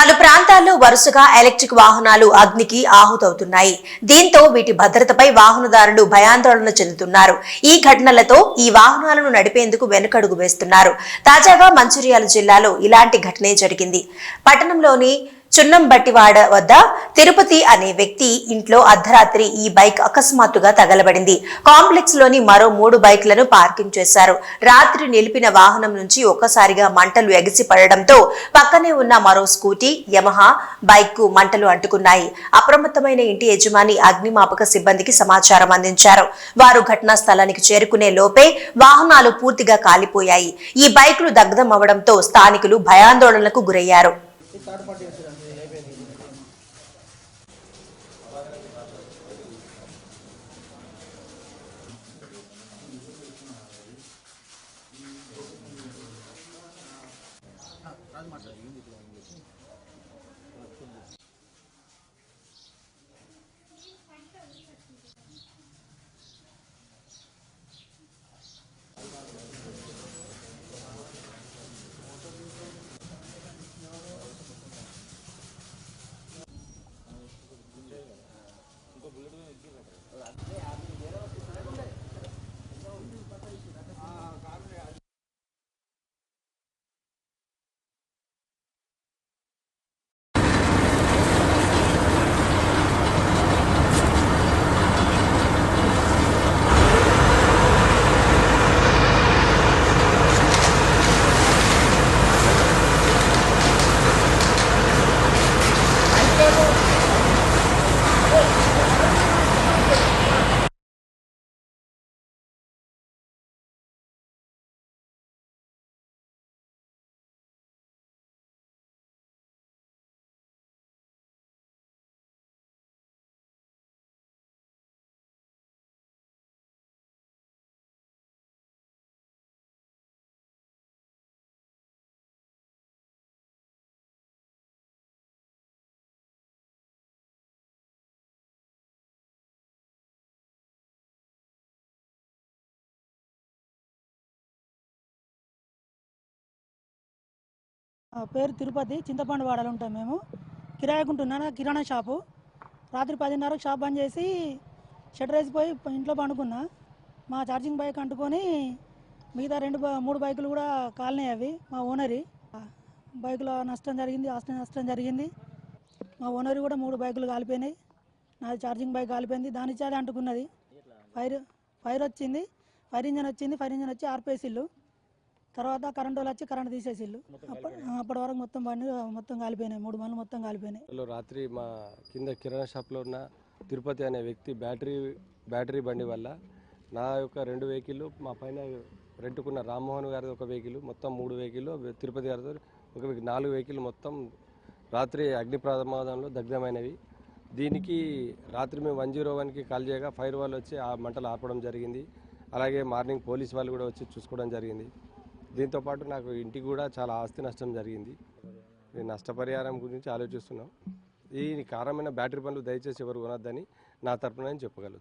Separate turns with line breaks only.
పలు ప్రాంతాల్లో వరుసగా ఎలక్ట్రిక్ వాహనాలు అగ్నికి ఆహుతవుతున్నాయి. దీంతో వీటి భద్రతపై వాహనదారులు భయాందోళన చెందుతున్నారు. ఈ ఘటనలతో ఈ వాహనాలను నడిపేందుకు వెనుకడుగు వేస్తున్నారు. తాజాగా మంచిర్యాల జిల్లాలో ఇలాంటి ఘటనే జరిగింది. పట్టణంలోని చున్నంబట్టివాడ వద్ద తిరుపతి అనే వ్యక్తి ఇంట్లో అర్ధరాత్రి ఈ బైక్ అకస్మాత్తుగా తగలబడింది. కాంప్లెక్స్లోని మరో మూడు బైక్లను పార్కింగ్ చేశారు. రాత్రి నిలిపిన వాహనం నుంచి ఒక్కసారిగా మంటలు ఎగిసి పడడంతో పక్కనే ఉన్న మరో స్కూటీ యమహా బైక్కు మంటలు అంటుకున్నాయి. అప్రమత్తమైన ఇంటి యజమాని అగ్నిమాపక సిబ్బందికి సమాచారం అందించారు. వారు ఘటనా స్థలానికి చేరుకునే లోపే వాహనాలు పూర్తిగా కాలిపోయాయి. ఈ బైక్లు దగ్ధం అవడంతో స్థానికులు భయాందోళనలకు గురయ్యారు.
పేరు తిరుపతి చింతపండు వాడలు ఉంటాం మేము. కిరాయకుంటున్నాను కిరాణా షాపు. రాత్రి పదిన్నరకు షాప్ బంద్ చేసి షటర్ వేసిపోయి ఇంట్లో పండుకున్నా. మా ఛార్జింగ్ బైక్ అంటుకొని మిగతా రెండు మూడు బైకులు కూడా కాలినాయి అవి మా ఓనరి. బైకులో నష్టం జరిగింది ఆస్తి నష్టం జరిగింది. మా ఓనర్ కూడా మూడు బైకులు కాలిపోయినాయి. నాది ఛార్జింగ్ బైక్ కాలిపోయింది. దాని చాలే అంటుకున్నది. ఫైర్ ఫైర్ వచ్చింది. ఫైర్ ఇంజన్ వచ్చింది. ఫైర్ ఇంజన్ వచ్చి ఆర్పేసిల్లు తర్వాత కరెంట్ వాళ్ళు వచ్చి కరెంట్ తీసేసిల్లు అప్పటి వరకు మొత్తం బండి మొత్తం కాలిపోయినాయి. మూడు బండ్లు మొత్తం కాలిపోయినాయి.
రాత్రి మా కింద కిరాణా షాప్లో ఉన్న తిరుపతి అనే వ్యక్తి బ్యాటరీ బ్యాటరీ బండి వల్ల నా యొక్క రెండు వెహికల్ మా పైన రెంటుకున్న రామ్మోహన్ గారి ఒక వెహికల్ మొత్తం మూడు వెహికల్ తిరుపతి గారితో ఒక నాలుగు వెహికల్ మొత్తం రాత్రి అగ్ని ప్రమాదంలో దగ్ధమైనవి. దీనికి రాత్రి మేము వన్ జీరో వన్కి కాల్ చేయగా ఫైర్ వాళ్ళు వచ్చి ఆ మంటలు ఆపడం జరిగింది. అలాగే మార్నింగ్ పోలీస్ వాళ్ళు కూడా వచ్చి చూసుకోవడం జరిగింది. దీంతోపాటు నాకు ఇంటికి కూడా చాలా ఆస్తి నష్టం జరిగింది. నేను నష్టపరిహారం గురించి ఆలోచిస్తున్నాం. ఈ కారణమైన బ్యాటరీ పనులు దయచేసి ఎవరు కొనొద్దని నా తరపున నేను చెప్పగలుగుతాను